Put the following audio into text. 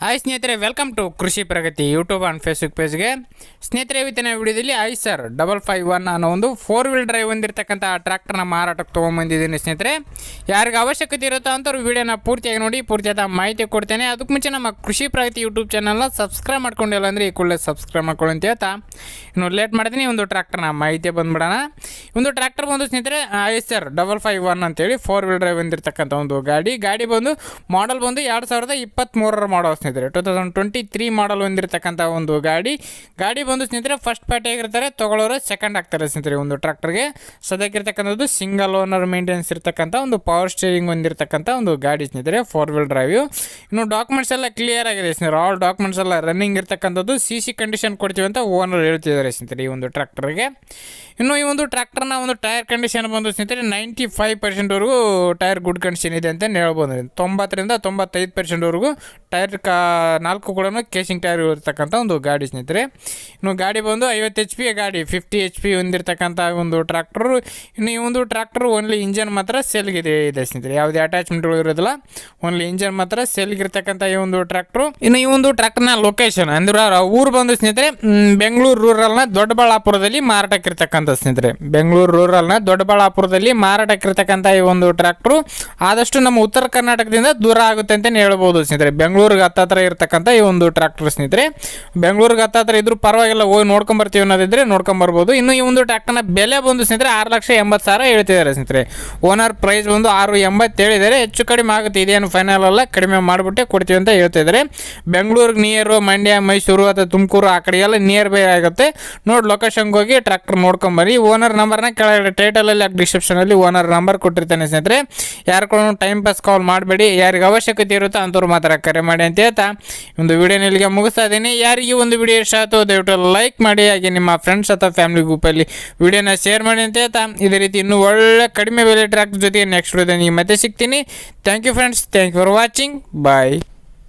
Hi ಸ್ನೇಹಿತರೆ welcome to Krishi Pragati YouTube and Facebook ಪೇಜ್ಗೆ ಸ್ನೇಹಿತರೆ, ಇವತ್ತಿನ ವಿಡಿಯೋದಲ್ಲಿ Eicher double five one ಅನ್ನೋ ಒಂದು ಫೋರ್ ವೀಲ್ ಡ್ರೈವ್ ಹೊಂದಿರತಕ್ಕಂಥ ಟ್ರ್ಯಾಕ್ಟರ್ನ ಮಾರಾಟಕ್ಕೆ ತೊಗೊಂಬಂದಿದ್ದೀನಿ ಸ್ನೇಹಿತರೆ. ಯಾರಿಗೆ ಅವಶ್ಯಕತೆ ಇರುತ್ತೋ ಅಂತವ್ರು ವಿಡಿಯೋನ ಪೂರ್ತಿಯಾಗಿ ನೋಡಿ, ಪೂರ್ತಿಯಾದ ಮಾಹಿತಿ ಕೊಡ್ತೇನೆ. ಅದಕ್ಕೆ ಮುಂಚೆ ನಮ್ಮ ಕೃಷಿ ಪ್ರಗತಿ ಯೂಟ್ಯೂಬ್ ಚಾನಲ್ನ ಸಬ್ಸ್ಕ್ರೈಬ್ ಮಾಡ್ಕೊಂಡಿಲ್ಲ ಅಂದರೆ ಈ ಕೂಡಲೇ ಸಬ್ಸ್ಕ್ರೈಬ್ ಮಾಡ್ಕೊಳ್ಳಿ ಅಂತ ಹೇಳ್ತಾ. ಇನ್ನು ಲೇಟ್ ಮಾಡ್ತೀನಿ ಒಂದು ಟ್ರ್ಯಾಕ್ಟರ್ನ ಮಾಹಿತಿ ಬಂದ್ಬಿಡೋಣ. ಒಂದು ಟ್ರ್ಯಾಕ್ಟರ್ ಬಂದು ಸ್ನೇಹಿತರೆ Eicher double five one ಅಂತೇಳಿ ಫೋರ್ ವೀಲ್ ಡ್ರೈವ್ ಹೊಂದಿರತಕ್ಕಂಥ ಒಂದು ಗಾಡಿ. ಗಾಡಿ ಬಂದು ಮಾಡಲ್ ಬಂದು ಎರಡು ಸಾವಿರದ ಇಪ್ಪತ್ತ್ಮೂರರ ಮಾಡಲ್ ಸ್ನೇಹಿತರೆ two thousand twenty three model ಹೊಂದಿರತಕ್ಕಂಥ ಒಂದು ಗಾಡಿ. ಗಾಡಿ ಬಂದು ಸ್ನೇಹಿತರೆ ಫಸ್ಟ್ ಪಾರ್ಟಿ ಆಗಿರ್ತಾರೆ ತಗೊಳ್ಳೋರು ಸೆಕೆಂಡ್ ಆಗ್ತಾರೆ ಸ್ನೇಹಿತರೆ ಒಂದು ಟ್ರ್ಯಾಕ್ಟರ್ಗೆ ಸದ್ಯಕ್ಕಿರ್ತಕ್ಕಂಥದ್ದು ಸಿಂಗಲ್ ಓನರ್ ಮೇಂಟೆನೆನ್ಸ್ ಇರ್ತಕ್ಕಂಥ ಒಂದು ಪವರ್ ಸ್ಟೇರಿಂಗ್ ಹೊಂದಿರತಕ್ಕಂಥ ಒಂದು ಗಾಡಿ ಸ್ನೇಹಿತರೆ ಫೋರ್ ವೀಲ್ ಡ್ರೈವ್ ಇನ್ನು ಡಾಕ್ಯುಮೆಂಟ್ಸ್ ಎಲ್ಲ ಕ್ಲಿಯರ್ ಆಗಿದೆ ಸ್ನೇಹಿತರೆ ಆಲ್ ಡಾಕ್ಯುಮೆಂಟ್ಸ್ ಎಲ್ಲ ರನ್ನಿಂಗ್ ಇರ್ತಕ್ಕಂಥದ್ದು ಸಿ ಸಿ ಕಂಡೀಷನ್ ಕೊಡ್ತೀವಿ ಅಂತ ಓನರ್ ಹೇಳ್ತಿದ್ದಾರೆ ಸ್ನೇಹಿತರೆ ಈ ಒಂದು ಟ್ರ್ಯಾಕ್ಟರ್ಗೆ ಇನ್ನು ಈ ಒಂದು ಟ್ರ್ಯಾಕ್ಟರ್ನ ಒಂದು ಟೈರ್ ಕಂಡೀಷನ್ ಬಂದು ಸ್ನೇಹಿತರೆ ನೈಂಟಿ ಫೈವ್ ಪರ್ಸೆಂಟ್ವರೆಗೂ ಟೈರ್ ಗುಡ್ ಕಂಡೀಷನ್ ಇದೆ ಅಂತ ಹೇಳ್ಬೋದು. ತೊಂಬತ್ತರಿಂದ ತೊಂಬತ್ತೈದು ಪರ್ಸೆಂಟ್ವರೆಗೂ ಟೈರ್ ಕಾ ನಾಲ್ಕು ಕೂಡ ಕೇಸಿಂಗ್ ಟೈರ್ ಇರ್ತಕ್ಕಂಥ ಒಂದು ಗಾಡಿ ಸ್ನೇಹಿತರೆ. ಇನ್ನು ಗಾಡಿ ಬಂದು ಐವತ್ತು ಎಚ್ ಪಿ ಗಾಡಿ ಫಿಫ್ಟಿ ಎಚ್ ಪಿ ಹೊಂದಿರತಕ್ಕಂಥ ಒಂದು ಟ್ರ್ಯಾಕ್ಟ್ರು ಇನ್ನು ಈ ಒಂದು ಟ್ರ್ಯಾಕ್ಟರ್ ಓನ್ಲಿ ಇಂಜನ್ ಮಾತ್ರ ಸೆಲ್ಗೆ ಇದೆ ಸ್ನೇಹಿತರೆ. ಯಾವುದೇ ಅಟ್ಯಾಚ್ಮೆಂಟ್ಗಳು ಇರೋದಿಲ್ಲ. ಓನ್ಲಿ ಇಂಜನ್ ಮಾತ್ರ ಸೆಲ್ಗಿರ್ತಕ್ಕಂಥ ಈ ಒಂದು ಟ್ರ್ಯಾಕ್ಟ್ರು ಇನ್ನು ಈ ಒಂದು ಟ್ರ್ಯಾಕ್ಟರ್ನ ಲೊಕೇಶನ್ ಅಂದ್ರೆ ಊರು ಬಂದು ಸ್ನೇಹಿತರೆ ಬೆಂಗಳೂರು ರೂರಲ್ನ ದೊಡ್ಡಬಳ್ಳಾಪುರದಲ್ಲಿ ಮಾರಾಟಕ್ಕಿರ್ತಕ್ಕಂಥ ಸ್ನೇಹಿತರೆ. ಬೆಂಗಳೂರು ರೂರಲ್ನ ದೊಡ್ಡಬಳ್ಳಾಪುರದಲ್ಲಿ ಮಾರಾಟಕ್ಕಿರ್ತಕ್ಕಂಥ ಈ ಒಂದು ಟ್ರ್ಯಾಕ್ಟ್ರು ಆದಷ್ಟು ನಮ್ಮ ಉತ್ತರ ಕರ್ನಾಟಕದಿಂದ ದೂರ ಆಗುತ್ತೆ ಅಂತಲೇ ಹೇಳ್ಬೋದು ಸ್ನೇಹಿತರೆ. ಬೆಂಗಳೂರಿಗೆ ಹತ್ತತ್ರ ಇರ್ತಕ್ಕಂಥ ಈ ಒಂದು ಟ್ರ್ಯಾಕ್ಟರ್ ಸ್ನೇಹಿತರೆ, ಬೆಂಗಳೂರಿಗೆ ಹತ್ತತ್ರ ಇದ್ರೂ ಪರವಾಗಿಲ್ಲ, ಹೋಗಿ ನೋಡ್ಕೊಂಬರ್ತೀವಿ ಅನ್ನೋದಿದ್ರೆ ನೋಡ್ಕೊಂಬರ್ಬೋದು. ಇನ್ನು ಈ ಒಂದು ಟ್ರ್ಯಾಕ್ಟರ್ನ ಬೆಲೆ ಬಂದು ಸ್ನೇಹಿತರೆ ಆರು ಲಕ್ಷ ಎಂಬತ್ತು ಸಾವಿರ ಹೇಳ್ತಿದ್ದಾರೆ ಸ್ನೇಹಿತರೆ. ಓನರ್ ಪ್ರೈಸ್ ಬಂದು ಆರು ಎಂಬತ್ತು ಹೇಳಿದ್ದಾರೆ. ಹೆಚ್ಚು ಕಡಿಮೆ ಆಗುತ್ತೆ, ಇದೇನು ಫೈನಲ್ ಅಲ್ಲ, ಕಡಿಮೆ ಮಾಡಿಬಿಟ್ಟೆ ಕೊಡ್ತೀವಿ ಅಂತ ಹೇಳ್ತಿದ್ದಾರೆ. ಬೆಂಗಳೂರಿಗೆ ನಿಯರು ಮಂಡ್ಯ, ಮೈಸೂರು, ಅಥವಾ ತುಮಕೂರು ಆ ಕಡೆ ಎಲ್ಲ ನಿಯರ್ ಬೈ ಆಗುತ್ತೆ. ನೋಡಿ ಲೊಕೇಶನ್ಗೆ ಹೋಗಿ ಟ್ರ್ಯಾಕ್ಟರ್ ನೋಡ್ಕೊಂಬರಿ ಓನರ್ ನಂಬರ್ನ ಕೆಳಗಡೆ ಟೈಟಲಲ್ಲಿ ಡಿಸ್ಕ್ರಿಪ್ಷನಲ್ಲಿ ಓನರ್ ನಂಬರ್ ಕೊಟ್ಟಿರ್ತಾನೆ ಸ್ನೇಹಿತರೆ. ಯಾರು ಕೂಡ ಟೈಮ್ ಪಾಸ್ ಕಾಲ್ ಮಾಡಬೇಡಿ. ಯಾರಿಗೆ ಅವಶ್ಯಕತೆ ಇರುತ್ತೋ ಅಂಥವ್ರು ಮಾತ್ರ ಕರೆ ಮಾಡಿ ಅಂತ ಒಂದು ವಿಡಿಯೋನ ಇಲ್ಲಿಗೆ ಮುಗಿಸ್ತಾ ಇದ್ದೀನಿ. ಯಾರಿಗೆ ಒಂದು ವಿಡಿಯೋ ಇಷ್ಟ ಆಯಿತು, ದಯವಿಟ್ಟು ಲೈಕ್ ಮಾಡಿ, ಹಾಗೆ ನಿಮ್ಮ ಫ್ರೆಂಡ್ಸ್ ಅಥವಾ ಫ್ಯಾಮಿಲಿ ಗ್ರೂಪಲ್ಲಿ ವಿಡಿಯೋನ ಶೇರ್ ಮಾಡಿ ಅಂತ ಹೇಳ್ತಾ, ಇದೇ ರೀತಿ ಇನ್ನೂ ಒಳ್ಳೆ ಕಡಿಮೆ ಬೆಲೆ ಟ್ರ್ಯಾಕ್ ಜೊತೆಗೆ ನೆಕ್ಸ್ಟ್ ವಿಡಿಯೋದಲ್ಲಿ ಮತ್ತೆ ಸಿಗ್ತೀನಿ. Thank you friends thank you for watching bye